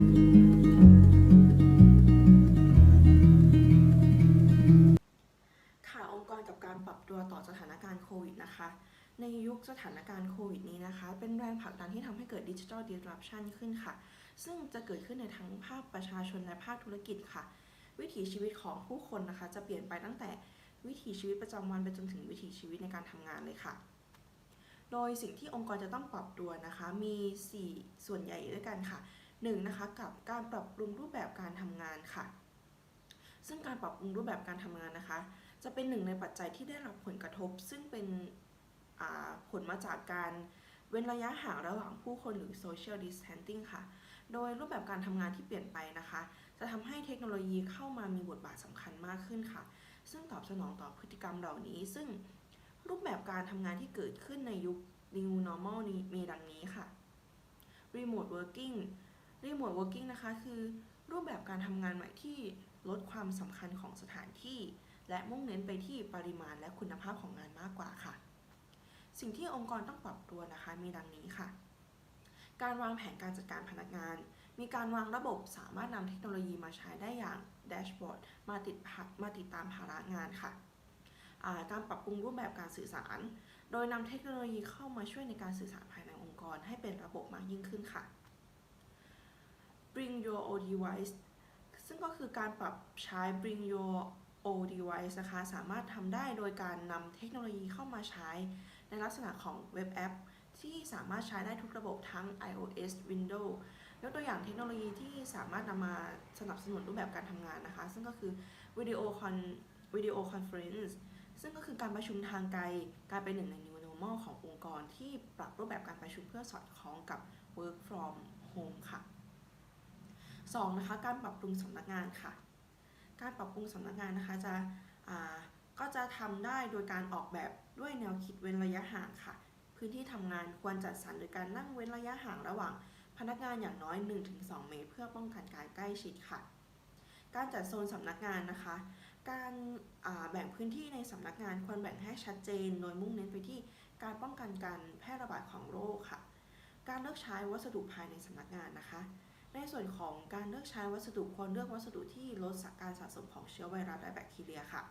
ค่ะองค์กรกับการปรับตัวต่อสถานการณ์โควิดนะคะ ในยุคสถานการณ์โควิดนี้นะคะ เป็นแรงผลักดันที่ทำให้เกิดดิจิทัล disruption ขึ้นค่ะ ซึ่งจะเกิดขึ้นในทั้งภาคประชาชนและภาคธุรกิจค่ะ วิถีชีวิตของผู้คนนะคะ จะเปลี่ยนไปตั้งแต่วิถีชีวิตประจำวันไปจนถึงวิถีชีวิตในการทำงานเลยค่ะ โดยสิ่งที่องค์กรจะต้องปรับตัวนะคะ มี 4 ส่วนใหญ่ด้วยกันค่ะ 1. นะคะกับการปรับปรุงรูปแบบการทำงานค่ะ ซึ่งการปรับปรุงรูปแบบการทำงานนะคะ จะเป็นหนึ่งในปัจจัยที่ได้รับผลกระทบ ซึ่งเป็นผลมาจากการเว้นระยะห่างระหว่างผู้คนหรือ social distancing ค่ะ โดยรูปแบบการทำงานที่เปลี่ยนไปนะคะ จะทำให้เทคโนโลยีเข้ามามีบทบาทสำคัญมากขึ้นค่ะ ซึ่งตอบสนองต่อพฤติกรรมเหล่านี้ ซึ่งรูปแบบการทำงานที่เกิดขึ้นในยุค new normal นี้มีดังนี้ค่ะ remote working remote working นะคะ คือรูปแบบการทำงานใหม่ที่ลดความสำคัญของสถานที่ และมุ่งเน้นไปที่ปริมาณและคุณภาพของงานมากกว่าค่ะ สิ่งที่องค์กรต้องปรับตัวนะคะมีดังนี้ค่ะ การวางแผนการจัดการพนักงาน มีการวางระบบสามารถนำเทคโนโลยีมาใช้ได้อย่างแดชบอร์ดมาติดมาติดตามภาระงานค่ะการปรับปรุงรูปแบบการสื่อสาร โดยนำเทคโนโลยีเข้ามาช่วยในการสื่อสารภายในองค์กรให้เป็นระบบมากยิ่งขึ้นค่ะ Bring your own device ซึ่งก็คือการปรับใช้ Bring your own device นะคะสามารถทำได้โดยการนำเทคโนโลยีเข้ามาใช้ในลักษณะของเว็บแอป ที่สามารถใช้ได้ทุกระบบทั้ง iOS Windows ยกตัวอย่างเทคโนโลยีที่สามารถนำมาสนับสนุนรูปแบบการทำงานนะคะ ซึ่งก็คือวิดีโอคอนวิดีโอคอนเฟรนซ์ซึ่งก็คือการประชุมทางไกลกายเป็นหนึ่งใน new normal ขององค์กรที่ปรับรูปแบบการประชุมเพื่อสอดคล้องกับ work from home ค่ะ 2. นะคะการปรับปรุงสำนักงานค่ะ การปรับปรุงสำนักงานนะคะจะก็จะทำได้โดยการออกแบบด้วยแนวคิดเว้นระยะห่างค่ะ พื้นที่ทำงานควรจัดสรรโดยการนั่งเว้นระยะห่างระหว่าง พนักงานอย่างน้อย 1-2 เมตร เพื่อป้องกันการใกล้ชิดค่ะ การจัดโซนสำนักงานนะคะ การาแบ่งพื้นที่ในสำนักงานควรแบ่งให้ชัดเจน โดยมุ่งเน้นไปที่การป้องกันการแพร่ระบาดของโรคค่ะ การเลือกใช้วัสดุภายในสำนักงานนะคะ ในส่วนของการเลือกใช้วัสดุควรเลือกวัสดุที่ลดการสะสมของเชื้อไวรัสและแบคทีเรียค่ะ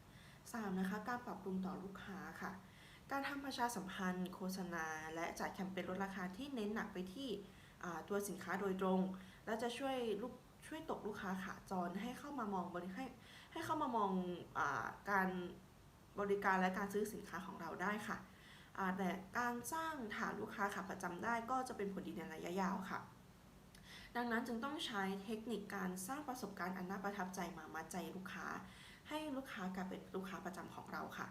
3. นะคะการปรับปรุงต่อลูกค้าค่ะ การทำประชาสัมพันธ์ โฆษณา และจัดแคมเปญลดราคาที่เน้นหนักไปที่ตัวสินค้าโดยตรง และจะช่วยลูกช่วยตกลูกค้าขาจรให้เข้ามามองบริให้ให้เข้ามามองอาการบริการและการซื้อสินค้าของเราได้ค่ะแต่การสร้างฐานลูกค้าขาประจำได้ก็จะเป็นผลดีในระยะยาวค่ะ ดังนั้นจึงต้องใช้เทคนิคการสร้างประสบการณ์อันน่าประทับใจมามัดใจลูกค้า ให้ลูกค้ากลายเป็นลูกค้าประจำของเราค่ะ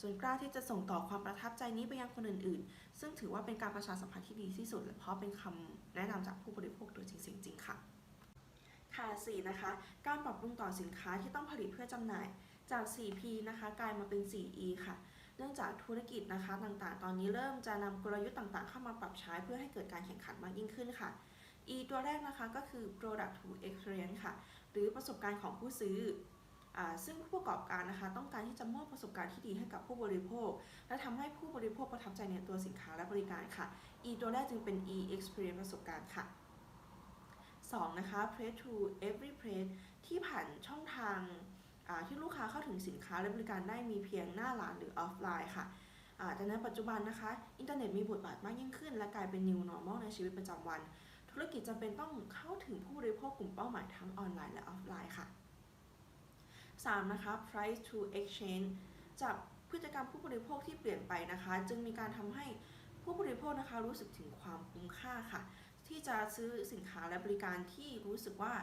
ส่วนกล้าที่จะส่งต่อความประทับใจนี้ไปยังคนอื่น ๆ ซึ่งถือว่าเป็นการประชาสัมพันธ์ที่ดีที่สุด เพราะเป็นคำแนะนำจากผู้บริโภคโดยจริงๆค่ะ ค่ะ4นะคะ การปรับปรุงต่อสินค้าที่ต้องผลิตเพื่อจำหน่าย จาก 4P นะคะ กลายมาเป็น 4E ค่ะ เนื่องจากธุรกิจนะคะต่าง ๆ ตอนนี้เริ่มจะนำกลยุทธ์ต่าง ๆ เข้ามาปรับใช้เพื่อให้เกิดการแข่งขันมากยิ่งขึ้นค่ะ E ตัวแรกนะคะก็คือ product to experience ค่ะ หรือประสบการณ์ของผู้ซื้อซึ่งผู้ประกอบการนะคะ ต้องการที่จะมอบประสบการณ์ที่ดีให้กับผู้บริโภค และทำให้ผู้บริโภคประทับใจในตัวสินค้าและบริการค่ะ E ตัวแรกจึงเป็น E experience ประสบการณ์ค่ะ 2. นะคะ place to every place ที่ผ่านช่องทางที่ลูกค้าเข้าถึงสินค้าและบริการได้มีเพียงหน้าร้านหรือออฟไลน์ค่ะแต่ในปัจจุบันนะคะ อินเทอร์เน็ตมีบทบาทมากยิ่งขึ้น และกลายเป็น new normal ในชีวิตประจำวัน ธุรกิจจำเป็นต้องเข้าถึงผู้บริโภคกลุ่มเป้าหมายทั้งออนไลน์และออฟไลน์ค่ะ 3. นะคะ price to exchange จากพฤติกรรมผู้บริโภคที่เปลี่ยนไปนะคะ จึงมีการทำให้ผู้บริโภคนะคะรู้สึกถึงความคุ้มค่าค่ะ ที่จะซื้อสินค้าและบริการที่รู้สึกว่า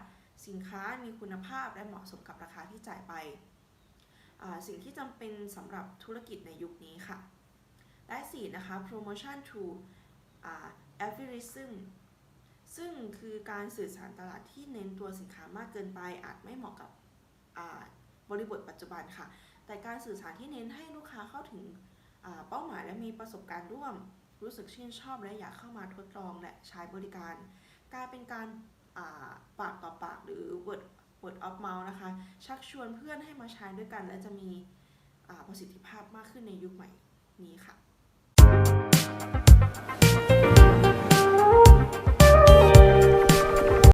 สินค้ามีคุณภาพและเหมาะสมกับราคาที่จ่ายไป สิ่งที่จำเป็นสำหรับธุรกิจในยุคนี้ค่ะ และ 4 นะคะ promotion to advertising ซึ่งคือการสื่อสารตลาดที่เน้นตัวสินค้ามากเกินไปอาจไม่เหมาะกับบริบทปัจจุบันค่ะ แต่การสื่อสารที่เน้นให้ลูกค้าเข้าถึงเป้าหมายและมีประสบการณ์ร่วม รู้สึกชื่นชอบและอยากเข้ามาทดลองและใช้บริการกลายเป็นการาปากต่อปากหรือ word word of mouth นะคะ ชักชวนเพื่อนให้มาใช้ด้วยกัน และจะมีประสิทธิภาพมากขึ้นในยุคใหม่นี้ค่ะ